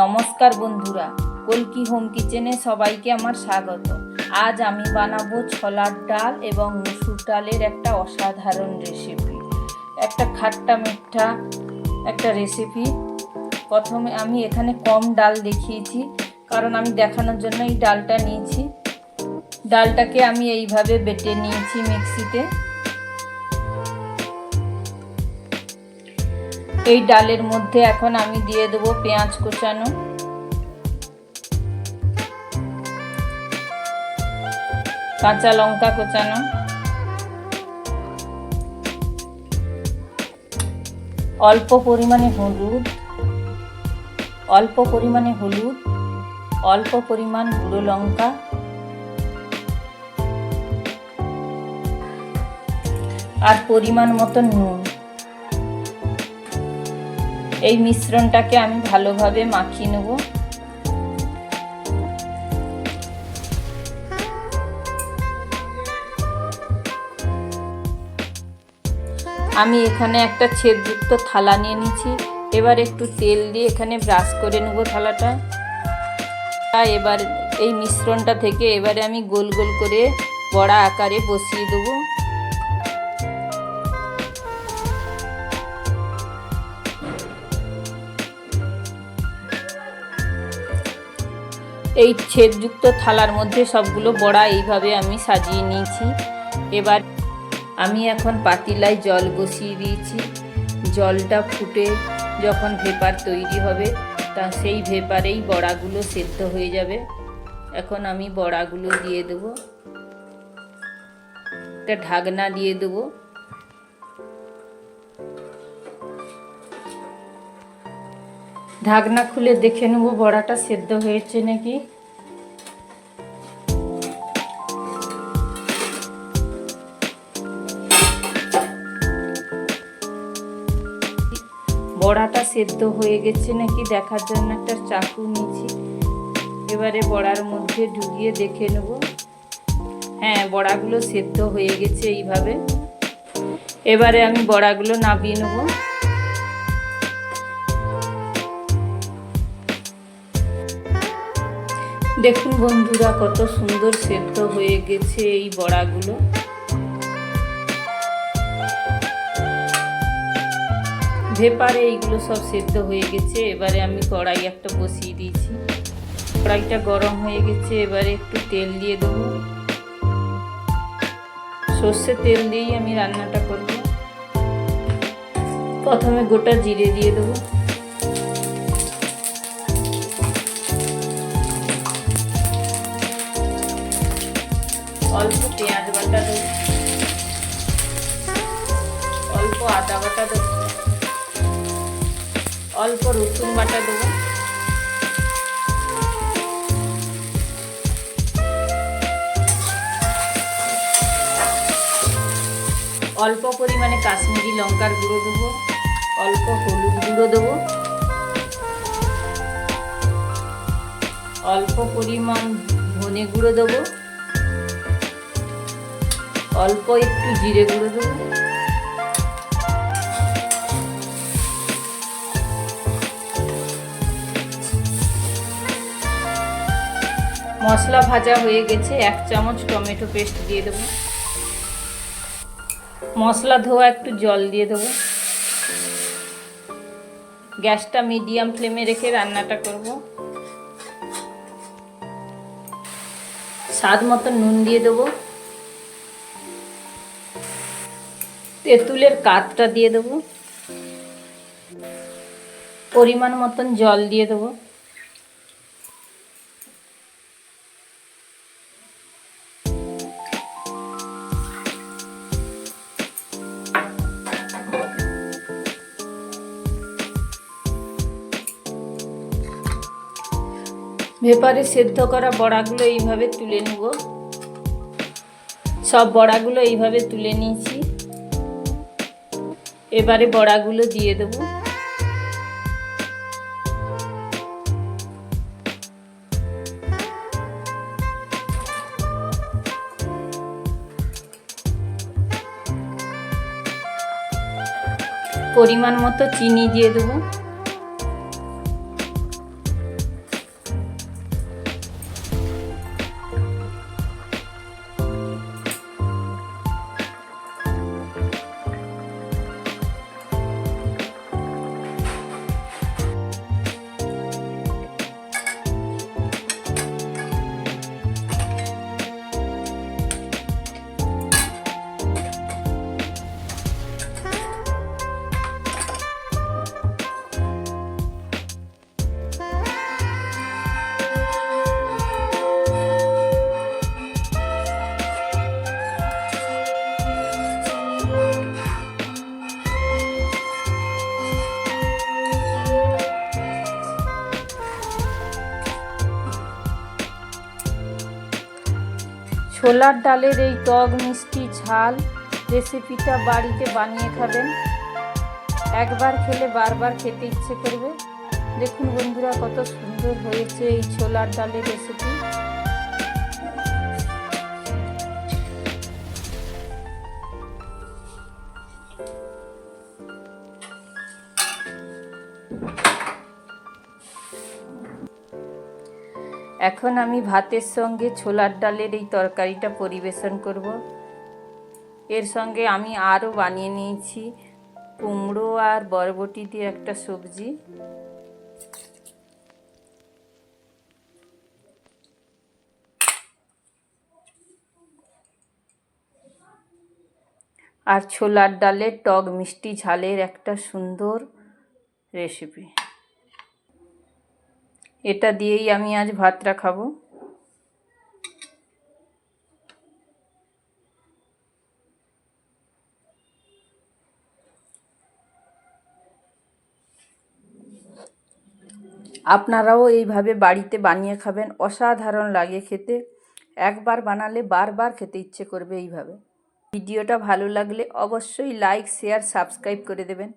নমস্কার বন্ধুরা, কলকি হোম কিচেনে সবাইকে আমার স্বাগত। আজ আমি বানাবো ছোলার ডাল এবং মুসুর ডালের একটা অসাধারণ রেসিপি একটা খাট্টা মিঠা একটা রেসিপি প্রথমে আমি এখানে কম ডাল দেখিয়েছি, কারণ আমি দেখানোর জন্য এই ডালটা নিয়েছি। ডালটাকে আমি এইভাবে বেটে নিয়েছি মিক্সিতে। এই ডালের মধ্যে এখন আমি দিয়ে দেবো পেঁয়াজ কোচানো। কাঁচা লঙ্কা কোচানো। অল্প পরিমাণে হলুদ। অল্প পরিমাণে হলুদ। অল্প পরিমাণ গুঁড়ো লঙ্কা। আর পরিমাণ মতো নুন। এই মিশ্রণটাকে আমি ভালোভাবে মাখিয়ে নেব। আমি এখানে একটা ছেদযুক্ত থালা নিয়ে নিয়েছি। এবার একটু তেল দিয়ে এখানে ব্রাশ করে নেব থালাটা। এবার এই মিশ্রণটা থেকে এবারে আমি গোল গোল করে বড়া আকারে বসিয়ে দেবো। এই ছেদযুক্ত থালার মধ্যে সবগুলো বড়া এইভাবে আমি সাজিয়ে নিয়েছি। এবার আমি এখন পাতিলায় জল বসিয়ে দিয়েছি। জলটা ফুটে যখন ভেপার তৈরি হবে, তা সেই ভেপারেই বড়াগুলো সেদ্ধ হয়ে যাবে। এখন আমি বড়াগুলো দিয়ে দেবো। একটা ঢাকনা দিয়ে দেবো। ঢাকনা খুলে দেখে নেব, বড়াটা সেদ্ধ হয়েছে নাকি। বড়াটা সেদ্ধ হয়ে গেছে নাকি, দেখার জন্য একটা চাকু নিয়েছি। এবারে বড়ার মধ্যে ঢুকিয়ে দেখে নেব। হ্যাঁ বড়াগুলো সেদ্ধ হয়ে গেছে এইভাবে। এবারে আমি বড়াগুলো নাবিয়ে নেব। দেখুন বন্ধুরা, কত সুন্দর সেদ্ধ হয়ে গেছে এই বড়াগুলো। ভেপারে এইগুলো সব সেদ্ধ হয়ে গেছে, এবারে আমি কড়াই একটা বসিয়ে দিয়েছি। কড়াইটা গরম হয়ে গেছে, এবারে একটু তেল দিয়ে দেবো। সর্ষে তেল দিয়েই আমি রান্নাটা করব। প্রথমে গোটা জিরে দিয়ে দেবো। পেঁয়াজ বাটা দেবো অল্প আদা বাটা দেবো অল্প রসুন বাটা দেবো অল্প পরিমাণে কাশ্মীরি লঙ্কার গুঁড়ো দেবো। অল্প হলুদ গুঁড়ো দেবো। অল্প পরিমাণ ধনে গুঁড়ো দেবো। অল্প একটু জিরে গুঁড়ো দেবো। মশলা ভাজা হয়ে গেছে, এক চামচ টমেটো পেস্ট দিয়ে দেবো। মশলা ধোয়া একটু জল দিয়ে দেবো। গ্যাসটা মিডিয়াম ফ্লেমে রেখে রান্নাটা করব। স্বাদ মতো নুন দিয়ে দেবো। তেঁতুলের কাতটা দিয়ে দেবো। পরিমাণ মতন জল দিয়ে দেবো। ভেপারে সেদ্ধ করা বড়াগুলো এইভাবে তুলে নেব। সব বড়াগুলো এইভাবে তুলে নিয়েছি। এবারে বড়াগুলো দিয়ে দেব। পরিমাণ মতো চিনি দিয়ে দেবো। ছোলার ডালের এই টক মিষ্টি ঝাল রেসিপিটা বাড়িতে বানিয়ে খাবেন। একবার খেলে বারবার খেতে ইচ্ছে করবে। দেখুন বন্ধুরা, কত সুন্দর হয়েছে এই ছোলার ডালের রেসিপি। এখন আমি ভাতের সঙ্গে ছোলার ডালের এই তরকারিটা পরিবেশন করব। এর সঙ্গে আমি আরও বানিয়ে নিয়েছি কুমড়ো আর বরবটি দিয়ে একটা সবজি। আর ছোলার ডালের টক মিষ্টি ঝালের একটা সুন্দর রেসিপি। এটা দিয়েই আমি আজ ভাতটা খাব। আপনারাও এইভাবে বাড়িতে বানিয়ে খাবেন, অসাধারণ লাগে খেতে। একবার বানালে বারবার খেতে ইচ্ছে করবে এইভাবে। ভিডিওটা ভালো লাগলে অবশ্যই লাইক শেয়ার সাবস্ক্রাইব করে দেবেন।